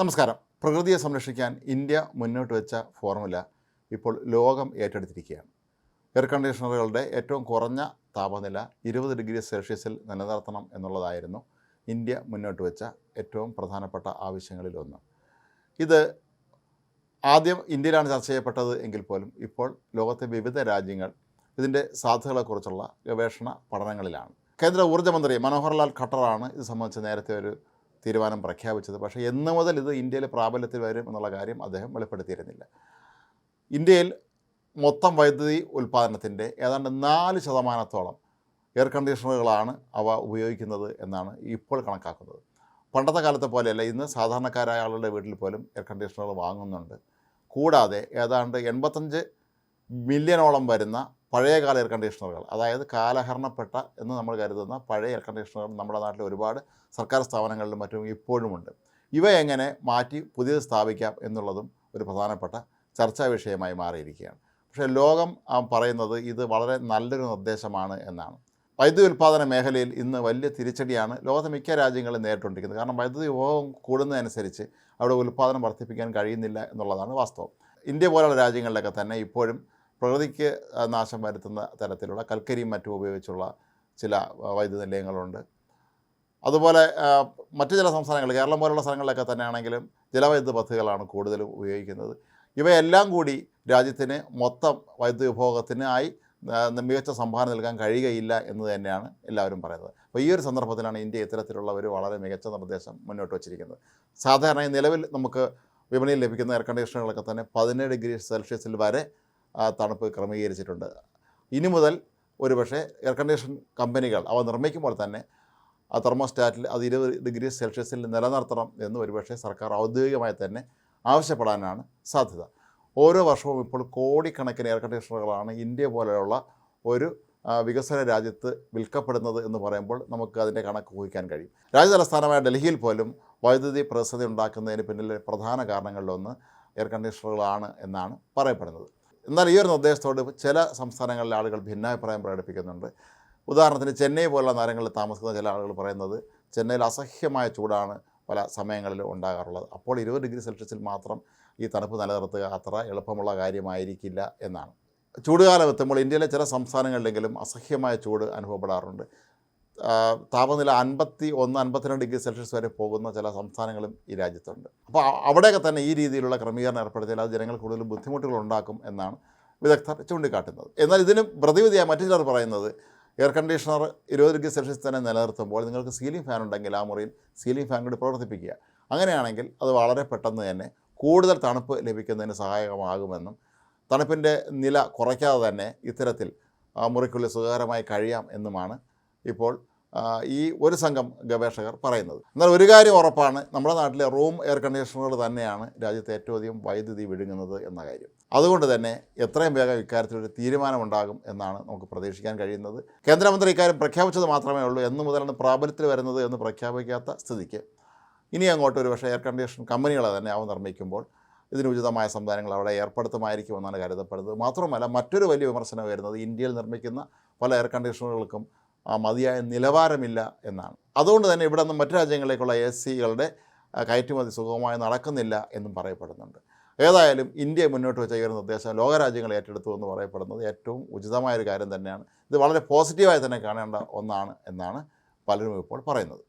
നമസ്കാരം. പ്രകൃതിയെ സംരക്ഷിക്കാൻ ഇന്ത്യ മുന്നോട്ട് വെച്ച ഫോർമുല ഇപ്പോൾ ലോകം ഏറ്റെടുത്തിരിക്കുകയാണ്. എയർ കണ്ടീഷണറുകളുടെ ഏറ്റവും കുറഞ്ഞ താപനില ഇരുപത് ഡിഗ്രി സെൽഷ്യസിൽ നിലനിർത്തണം എന്നുള്ളതായിരുന്നു ഇന്ത്യ മുന്നോട്ട് വെച്ച ഏറ്റവും പ്രധാനപ്പെട്ട ആവശ്യങ്ങളിലൊന്ന് ഇത് ആദ്യം ഇന്ത്യയിലാണ് ചർച്ച ചെയ്യപ്പെട്ടത് എങ്കിൽ പോലും ഇപ്പോൾ ലോകത്തെ വിവിധ രാജ്യങ്ങൾ ഇതിന്റെ സാധ്യതകളെക്കുറിച്ചുള്ള ഗവേഷണ പഠനങ്ങളിലാണ്. കേന്ദ്ര ഊർജമന്ത്രി മനോഹർലാൽ ഖട്ടറാണ് ഇത് സംബന്ധിച്ച് നേരത്തെ ഒരു തീരുമാനം പ്രഖ്യാപിച്ചത്. പക്ഷേ എന്ന് മുതൽ ഇത് ഇന്ത്യയിൽ പ്രാബല്യത്തിൽ വരും എന്നുള്ള കാര്യം അദ്ദേഹം വെളിപ്പെടുത്തിയിരുന്നില്ല. ഇന്ത്യയിൽ മൊത്തം വൈദ്യുതി ഉൽപ്പാദനത്തിന്റെ ഏതാണ്ട് നാല് ശതമാനത്തോളം എയർ കണ്ടീഷണറുകളാണ് അവ ഉപയോഗിക്കുന്നത് എന്നാണ് ഇപ്പോൾ കണക്കാക്കുന്നത്. പണ്ടത്തെ കാലത്തെ പോലെയല്ല ഇന്ന് സാധാരണക്കാരായ ആളുകളുടെ വീട്ടിൽ പോലും എയർ കണ്ടീഷണറുകൾ വാങ്ങുന്നുണ്ട്. കൂടാതെ ഏതാണ്ട് എൺപത്തഞ്ച് മില്യണോളം വരുന്ന പഴയകാല എയർ കണ്ടീഷണറുകൾ അതായത് കാലഹരണപ്പെട്ട എന്ന് നമ്മൾ കരുതുന്ന പഴയ എയർ കണ്ടീഷണറുകൾ നമ്മുടെ നാട്ടിൽ ഒരുപാട് സർക്കാർ സ്ഥാപനങ്ങളിലും മറ്റും ഇപ്പോഴുമുണ്ട്. ഇവ എങ്ങനെ മാറ്റി പുതിയത് സ്ഥാപിക്കാം എന്നുള്ളതും ഒരു പ്രധാനപ്പെട്ട ചർച്ചാ വിഷയമായി മാറിയിരിക്കുകയാണ്. പക്ഷേ ലോകം പറയുന്നത് ഇത് വളരെ നല്ലൊരു നിർദ്ദേശമാണ് എന്നാണ്. വൈദ്യുതി ഉൽപ്പാദന മേഖലയിൽ ഇന്ന് വലിയ തിരിച്ചടിയാണ് ലോകത്തെ മിക്ക രാജ്യങ്ങളും നേരിട്ടുകൊണ്ടിരിക്കുന്നത്. കാരണം വൈദ്യുതി ഉപഭോഗം കൂടുന്നതനുസരിച്ച് അവിടെ ഉൽപ്പാദനം വർദ്ധിപ്പിക്കാൻ കഴിയുന്നില്ല എന്നുള്ളതാണ് വാസ്തവം. ഇന്ത്യ പോലുള്ള രാജ്യങ്ങളിലൊക്കെ തന്നെ ഇപ്പോഴും പ്രകൃതിക്ക് നാശം വരുത്തുന്ന തരത്തിലുള്ള കൽക്കരിയും മറ്റും ഉപയോഗിച്ചുള്ള ചില വൈദ്യുത നിലയങ്ങളുണ്ട് അതുപോലെ മറ്റു ചില സംസ്ഥാനങ്ങൾ കേരളം പോലുള്ള സ്ഥലങ്ങളിലൊക്കെ തന്നെയാണെങ്കിലും ജലവൈദ്യുത പദ്ധതികളാണ് കൂടുതലും ഉപയോഗിക്കുന്നത്. ഇവയെല്ലാം കൂടി രാജ്യത്തിന് മൊത്തം വൈദ്യുതി വിഭോഗത്തിനായി മികച്ച സംഭാവന നൽകാൻ കഴിയുകയില്ല എന്ന് തന്നെയാണ് എല്ലാവരും പറയുന്നത്. അപ്പോൾ ഈ ഒരു സന്ദർഭത്തിലാണ് ഇന്ത്യ ഇത്തരത്തിലുള്ള ഒരു വളരെ മികച്ച നിർദ്ദേശം മുന്നോട്ട് വച്ചിരിക്കുന്നത്. സാധാരണ നിലവിൽ നമുക്ക് വിപണിയിൽ ലഭിക്കുന്ന എയർ കണ്ടീഷണറുകളൊക്കെ തന്നെ പതിനേഴ് ഡിഗ്രി സെൽഷ്യസിൽ വരെ തണുപ്പ് ക്രമീകരിച്ചിട്ടുണ്ട്. ഇനി മുതൽ ഒരുപക്ഷെ എയർ കണ്ടീഷൻ കമ്പനികൾ അവ നിർമ്മിക്കുമ്പോൾ തന്നെ ആ തെർമോസ്റ്റാറ്റിൽ അത് ഇരുപത് ഡിഗ്രി സെൽഷ്യസിൽ നിലനിർത്തണം എന്ന് ഒരുപക്ഷെ സർക്കാർ ഔദ്യോഗികമായി തന്നെ ആവശ്യപ്പെടാനാണ് സാധ്യത. ഓരോ വർഷവും ഇപ്പോൾ കോടിക്കണക്കിന് എയർ കണ്ടീഷണറുകളാണ് ഇന്ത്യ പോലെയുള്ള ഒരു വികസന രാജ്യത്ത് വിൽക്കപ്പെടുന്നത് എന്ന് പറയുമ്പോൾ നമുക്ക് അതിന്റെ കണക്ക് ഊഹിക്കാൻ കഴിയും. രാജ്യതലസ്ഥാനമായ ഡൽഹിയിൽ പോലും വൈദ്യുതി പ്രതിസന്ധി ഉണ്ടാക്കുന്നതിന് പിന്നിലെ പ്രധാന കാരണങ്ങളിലൊന്ന് എയർ കണ്ടീഷണറുകളാണ് എന്നാണ് പറയപ്പെടുന്നത്. എന്നാൽ ഈ ഒരു നിർദ്ദേശത്തോട് ചില സംസ്ഥാനങ്ങളിലെ ആളുകൾ ഭിന്നാഭിപ്രായം പ്രകടിപ്പിക്കുന്നുണ്ട്. ഉദാഹരണത്തിന് ചെന്നൈ പോലുള്ള നഗരങ്ങളിൽ താമസിക്കുന്ന ചില ആളുകൾ പറയുന്നത് ചെന്നൈയിൽ അസഹ്യമായ ചൂടാണ് പല സമയങ്ങളിലും ഉണ്ടാകാറുള്ളത്. അപ്പോൾ ഇരുപത് ഡിഗ്രി സെൽഷ്യസിൽ മാത്രം ഈ തണുപ്പ് നിലനിർത്തുക അത്ര എളുപ്പമുള്ള കാര്യമായിരിക്കില്ല എന്നാണ്. ചൂടുകാലം എത്തുമ്പോൾ ഇന്ത്യയിലെ ചില സംസ്ഥാനങ്ങളിലെങ്കിലും അസഹ്യമായ ചൂട് അനുഭവപ്പെടാറുണ്ട്. താപനില അൻപത്തി ഒന്ന് അൻപത്തിരണ്ട് ഡിഗ്രി സെൽഷ്യസ് വരെ പോകുന്ന ചില സംസ്ഥാനങ്ങളും ഈ രാജ്യത്തുണ്ട്. അപ്പോൾ അവിടെയൊക്കെ തന്നെ ഈ രീതിയിലുള്ള ക്രമീകരണം ഏർപ്പെടുത്തിയാൽ അത് ജനങ്ങൾ കൂടുതൽ ബുദ്ധിമുട്ടുകൾ ഉണ്ടാക്കും എന്നാണ് വിദഗ്ധർ ചൂണ്ടിക്കാട്ടുന്നത്. എന്നാൽ ഇതിന് പ്രതിവിധിയായി മറ്റു ചിലർ പറയുന്നത് എയർ കണ്ടീഷണർ ഇരുപത് ഡിഗ്രി സെൽഷ്യസ് തന്നെ നിലനിർത്തുമ്പോൾ നിങ്ങൾക്ക് സീലിംഗ് ഫാൻ ഉണ്ടെങ്കിൽ ആ മുറിയിൽ സീലിംഗ് ഫാൻ കൂടി പ്രവർത്തിപ്പിക്കുക. അങ്ങനെയാണെങ്കിൽ അത് വളരെ പെട്ടെന്ന് തന്നെ കൂടുതൽ തണുപ്പ് ലഭിക്കുന്നതിന് സഹായകമാകുമെന്നും തണുപ്പിന്റെ നില കുറയ്ക്കാതെ തന്നെ ഇത്തരത്തിൽ ആ മുറിക്കുള്ളിൽ സുഖകരമായി കഴിയാം എന്നുമാണ് ഇപ്പോൾ ഈ ഒരു സംഘം ഗവേഷകർ പറയുന്നത്. എന്നാൽ ഒരു കാര്യം ഉറപ്പാണ് നമ്മുടെ നാട്ടിലെ റൂം എയർ കണ്ടീഷണറുകൾ തന്നെയാണ് രാജ്യത്ത് ഏറ്റവും അധികം വൈദ്യുതി വിഴുങ്ങുന്നത് എന്ന കാര്യം. അതുകൊണ്ട് തന്നെ എത്രയും വേഗം ഇക്കാര്യത്തിലൊരു തീരുമാനമുണ്ടാകും എന്നാണ് നമുക്ക് പ്രതീക്ഷിക്കാൻ കഴിയുന്നത്. കേന്ദ്രമന്ത്രി ഇക്കാര്യം പ്രഖ്യാപിച്ചത് മാത്രമേ ഉള്ളൂ എന്ന് മുതലാണ് പ്രാബല്യത്തിൽ വരുന്നത് എന്ന് പ്രഖ്യാപിക്കാത്ത സ്ഥിതിക്ക്. ഇനി അങ്ങോട്ട് ഒരു പക്ഷേ എയർ കണ്ടീഷൻ കമ്പനികളെ തന്നെ അവ നിർമ്മിക്കുമ്പോൾ ഇതിന് ഉചിതമായ സംവിധാനങ്ങൾ അവിടെ ഏർപ്പെടുത്തുമായിരിക്കുമെന്നാണ് കരുതപ്പെടുന്നത്. മാത്രമല്ല മറ്റൊരു വലിയ വിമർശനം വരുന്നത് ഇന്ത്യയിൽ നിർമ്മിക്കുന്ന പല എയർ കണ്ടീഷണറുകൾക്കും മതിയായ നിലവാരമില്ല എന്നാണ്. അതുകൊണ്ട് തന്നെ ഇവിടെ നിന്ന് മറ്റു രാജ്യങ്ങളിലേക്കുള്ള എ സികളുടെ കയറ്റുമതി സുഗമമായി നടക്കുന്നില്ല എന്നും പറയപ്പെടുന്നുണ്ട്. ഏതായാലും ഇന്ത്യ മുന്നോട്ട് വെച്ച ഈ ഒരു നിർദ്ദേശം ലോകരാജ്യങ്ങൾ ഏറ്റെടുത്തു എന്ന് പറയപ്പെടുന്നത് ഏറ്റവും ഉചിതമായ ഒരു കാര്യം തന്നെയാണ്. ഇത് വളരെ പോസിറ്റീവായി തന്നെ കാണേണ്ട ഒന്നാണ് എന്നാണ് പലരും ഇപ്പോൾ പറയുന്നത്.